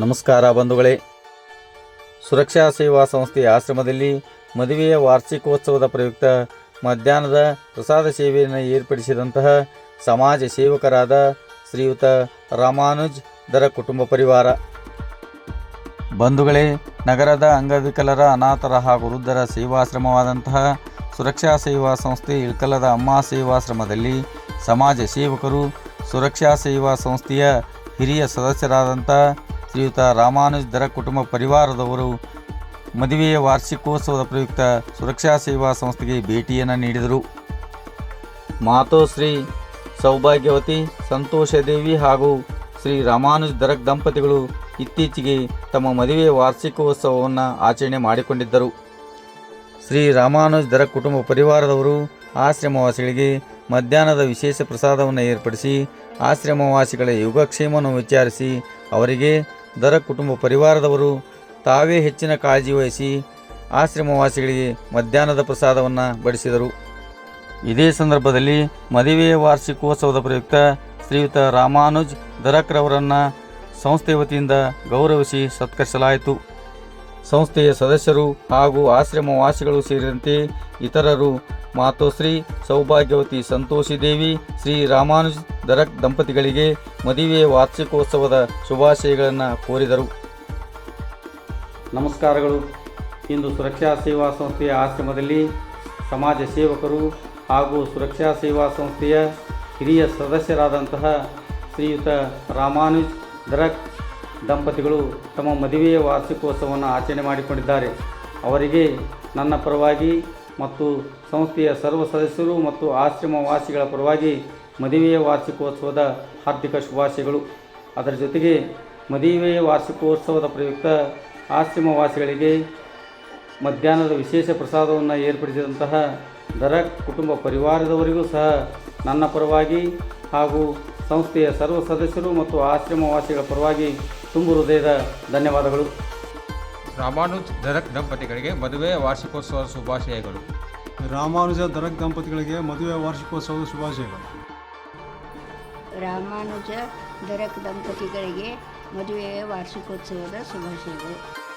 ನಮಸ್ಕಾರ ಬಂಧುಗಳೇ. ಸುರಕ್ಷಾ ಸೇವಾ ಸಂಸ್ಥೆಯ ಆಶ್ರಮದಲ್ಲಿ ಮದುವೆಯ ವಾರ್ಷಿಕೋತ್ಸವದ ಪ್ರಯುಕ್ತ ಮಧ್ಯಾಹ್ನದ ಪ್ರಸಾದ ಸೇವೆಯನ್ನು ಏರ್ಪಡಿಸಿದಂತಹ ಸಮಾಜ ಸೇವಕರಾದ ಶ್ರೀಯುತ ರಾಮಾನುಜ್ ದರ ಕುಟುಂಬ ಪರಿವಾರ. ಬಂಧುಗಳೇ, ನಗರದ ಅಂಗವಿಕಲರ ಅನಾಥರ ಹಾಗೂ ವೃದ್ಧರ ಸೇವಾಶ್ರಮವಾದಂತಹ ಸುರಕ್ಷಾ ಸೇವಾ ಸಂಸ್ಥೆ ಇಳ್ಕಲದ ಅಮ್ಮ ಸೇವಾಶ್ರಮದಲ್ಲಿ ಸಮಾಜ ಸೇವಕರು ಸುರಕ್ಷಾ ಸೇವಾ ಸಂಸ್ಥೆಯ ಹಿರಿಯ ಸದಸ್ಯರಾದಂಥ ಶ್ರೀಯುತ ರಾಮಾನುಜ್ ದರ ಕುಟುಂಬ ಪರಿವಾರದವರು ಮದುವೆಯ ವಾರ್ಷಿಕೋತ್ಸವದ ಪ್ರಯುಕ್ತ ಸುರಕ್ಷಾ ಸೇವಾ ಸಂಸ್ಥೆಗೆ ಭೇಟಿಯನ್ನು ನೀಡಿದರು. ಮಾತೋಶ್ರೀ ಸೌಭಾಗ್ಯವತಿ ಸಂತೋಷದೇವಿ ಹಾಗೂ ಶ್ರೀ ರಾಮಾನುಜ್ ದರಕ್ ದಂಪತಿಗಳು ಇತ್ತೀಚೆಗೆ ತಮ್ಮ ಮದುವೆಯ ವಾರ್ಷಿಕೋತ್ಸವವನ್ನು ಆಚರಣೆ ಮಾಡಿಕೊಂಡಿದ್ದರು. ಶ್ರೀ ರಾಮಾನುಜ್ ದರ ಕುಟುಂಬ ಪರಿವಾರದವರು ಆಶ್ರಮವಾಸಿಗಳಿಗೆ ಮಧ್ಯಾಹ್ನದ ವಿಶೇಷ ಪ್ರಸಾದವನ್ನು ಏರ್ಪಡಿಸಿ, ಆಶ್ರಮವಾಸಿಗಳ ಯೋಗಕ್ಷೇಮವನ್ನು ವಿಚಾರಿಸಿ, ಅವರಿಗೆ ದರ ಕುಟುಂಬ ಪರಿವಾರದವರು ತಾವೇ ಹೆಚ್ಚಿನ ಕಾಳಜಿ ವಹಿಸಿ ಆಶ್ರಮವಾಸಿಗಳಿಗೆ ಮಧ್ಯಾಹ್ನದ ಪ್ರಸಾದವನ್ನು ಬಡಿಸಿದರು. ಇದೇ ಸಂದರ್ಭದಲ್ಲಿ ಮದುವೆಯ ವಾರ್ಷಿಕೋತ್ಸವದ ಪ್ರಯುಕ್ತ ಶ್ರೀಯುತ ರಾಮಾನುಜ್ ದರಕ್ರವರನ್ನು ಸಂಸ್ಥೆ ವತಿಯಿಂದ ಗೌರವಿಸಿ ಸತ್ಕರಿಸಲಾಯಿತು. ಸಂಸ್ಥೆಯ ಸದಸ್ಯರು ಹಾಗೂ ಆಶ್ರಮವಾಸಿಗಳು ಸೇರಿದಂತೆ ಇತರರು ಮಾತೋಶ್ರೀ ಸೌಭಾಗ್ಯವತಿ ಸಂತೋಷಿದೇವಿ ಶ್ರೀ ರಾಮಾನುಜ್ ದರಕ್ ದಂಪತಿಗಳಿಗೆ ಮದುವೆಯ ವಾರ್ಷಿಕೋತ್ಸವದ ಶುಭಾಶಯಗಳನ್ನು ಕೋರಿದರು. ನಮಸ್ಕಾರಗಳು. ಇಂದು ಸುರಕ್ಷಾ ಸೇವಾ ಸಂಸ್ಥೆಯ ಆಶ್ರಮದಲ್ಲಿ ಸಮಾಜ ಸೇವಕರು ಹಾಗೂ ಸುರಕ್ಷಾ ಸೇವಾ ಸಂಸ್ಥೆಯ ಹಿರಿಯ ಸದಸ್ಯರಾದಂತಹ ಶ್ರೀಯುತ ರಾಮಾನುಜ್ ದರಕ್ ದಂಪತಿಗಳು ತಮ್ಮ ಮದುವೆಯ ವಾರ್ಷಿಕೋತ್ಸವವನ್ನು ಆಚರಣೆ ಮಾಡಿಕೊಂಡಿದ್ದಾರೆ. ಅವರಿಗೆ ನನ್ನ ಪರವಾಗಿ ಮತ್ತು ಸಂಸ್ಥೆಯ ಸರ್ವ ಸದಸ್ಯರು ಮತ್ತು ಆಶ್ರಮ ವಾಸಿಗಳ ಪರವಾಗಿ ಮದುವೆಯ ವಾರ್ಷಿಕೋತ್ಸವದ ಹಾರ್ದಿಕ ಶುಭಾಶಯಗಳು. ಅದರ ಜೊತೆಗೆ ಮದುವೆಯ ವಾರ್ಷಿಕೋತ್ಸವದ ಪ್ರಯುಕ್ತ ಆಶ್ರಮ ವಾಸಿಗಳಿಗೆ ಮಧ್ಯಾಹ್ನದ ವಿಶೇಷ ಪ್ರಸಾದವನ್ನು ಏರ್ಪಡಿಸಿದಂತಹ ದರಕ್ ಕುಟುಂಬ ಪರಿವಾರದವರಿಗೂ ಸಹ ನನ್ನ ಪರವಾಗಿ ಹಾಗೂ ಸಂಸ್ಥೆಯ ಸರ್ವ ಸದಸ್ಯರು ಮತ್ತು ಆಶ್ರಮವಾಸಿಗಳ ಪರವಾಗಿ ತುಂಬು ಹೃದಯದ ಧನ್ಯವಾದಗಳು. ರಾಮಾನುಜ್ ದರಕ್ ದಂಪತಿಗಳಿಗೆ ಮದುವೆ ವಾರ್ಷಿಕೋತ್ಸವದ ಶುಭಾಶಯಗಳು. ರಾಮಾನುಜ ದರಕ್ ದಂಪತಿಗಳಿಗೆ ಮದುವೆ ವಾರ್ಷಿಕೋತ್ಸವದ ಶುಭಾಶಯಗಳು. ರಾಮಾನುಜ ದರಕ್ ದಂಪತಿಗಳಿಗೆ ಮದುವೆಯ ವಾರ್ಷಿಕೋತ್ಸವದ ಶುಭಾಶಯಗಳು.